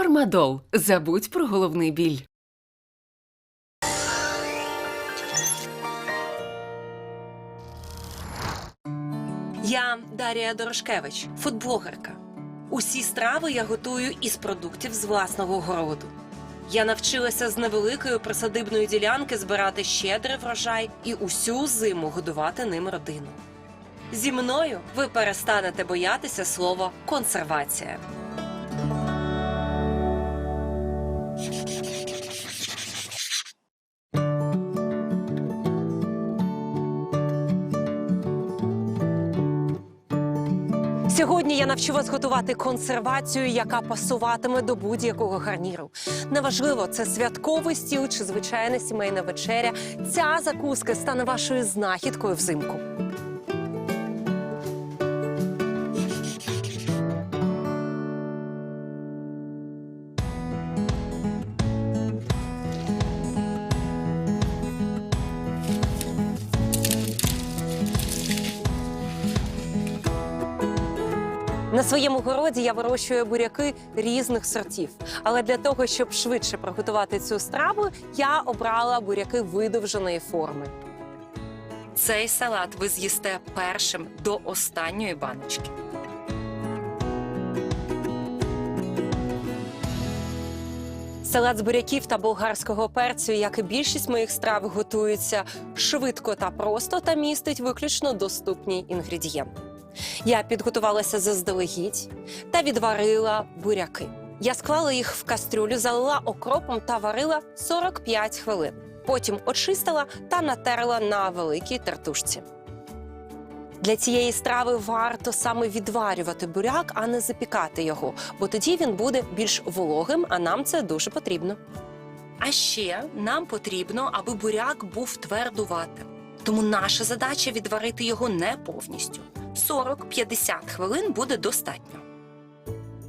Фармадол. Забудь про головний біль. Я Дарія Дорошкевич, фудблогерка. Усі страви я готую із продуктів з власного городу. Я навчилася з невеликої присадибної ділянки збирати щедрий врожай і усю зиму годувати ним родину. Зі мною ви перестанете боятися слова консервація. Сьогодні я навчу вас готувати консервацію, яка пасуватиме до будь-якого гарніру. Неважливо, це святковий стіл чи звичайна сімейна вечеря. Ця закуска стане вашою знахідкою взимку. На своєму городі я вирощую буряки різних сортів. Але для того, щоб швидше приготувати цю страву, я обрала буряки видовженої форми. Цей салат ви з'їсте першим до останньої баночки. Салат з буряків та болгарського перцю, як і більшість моїх страв, готується швидко та просто та містить виключно доступні інгредієнти. Я підготувалася заздалегідь та відварила буряки. Я склала їх в кастрюлю, залила окропом та варила 45 хвилин. Потім очистила та натерла на великій тертушці. Для цієї страви варто саме відварювати буряк, а не запікати його, бо тоді він буде більш вологим, а нам це дуже потрібно. А ще нам потрібно, аби буряк був твердуватим. Тому наша задача відварити його не повністю. 40-50 хвилин буде достатньо.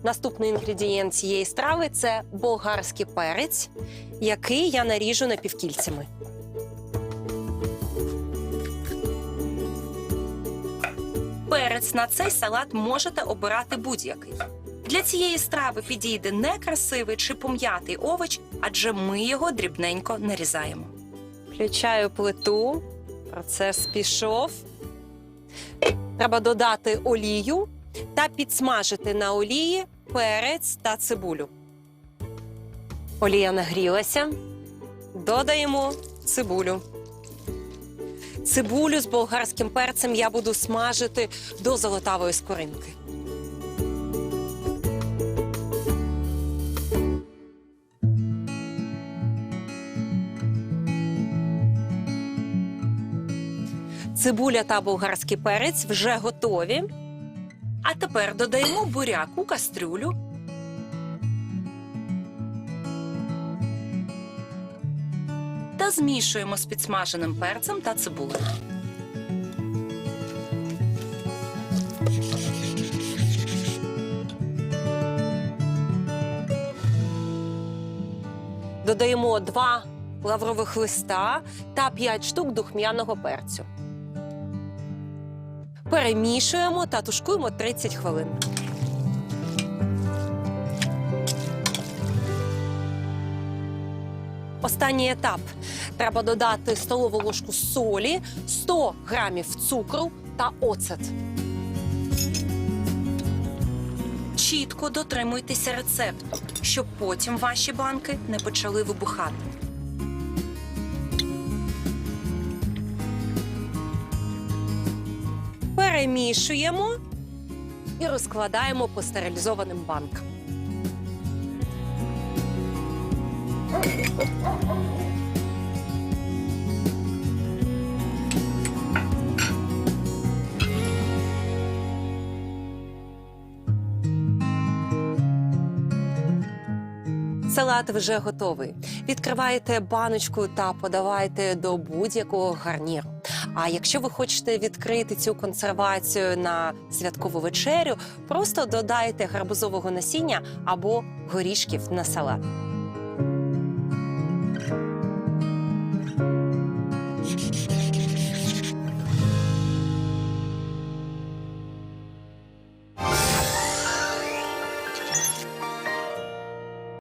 Наступний інгредієнт цієї страви це болгарський перець, який я наріжу напівкільцями. Перець на цей салат можете обирати будь-який. Для цієї страви підійде некрасивий чи пом'ятий овоч, адже ми його дрібненько нарізаємо. Включаю плиту. Процес пішов. Треба додати олію та підсмажити на олії перець та цибулю. Олія нагрілася. Додаємо цибулю. Цибулю з болгарським перцем я буду смажити до золотавої скоринки. Цибуля та болгарський перець вже готові. А тепер додаємо буряк у кастрюлю. Та змішуємо з підсмаженим перцем та цибулею. Додаємо два лаврових листа та 5 штук духмяного перцю. Перемішуємо та тушкуємо 30 хвилин. Останній етап. Треба додати столову ложку солі, 100 грамів цукру та оцет. Чітко дотримуйтеся рецепту, щоб потім ваші банки не почали вибухати. Перемішуємо і розкладаємо по стерилізованим банкам. Салат вже готовий. Відкриваєте баночку та подавайте до будь-якого гарніру. А якщо ви хочете відкрити цю консервацію на святкову вечерю, просто додайте гарбузового насіння або горішків на салат.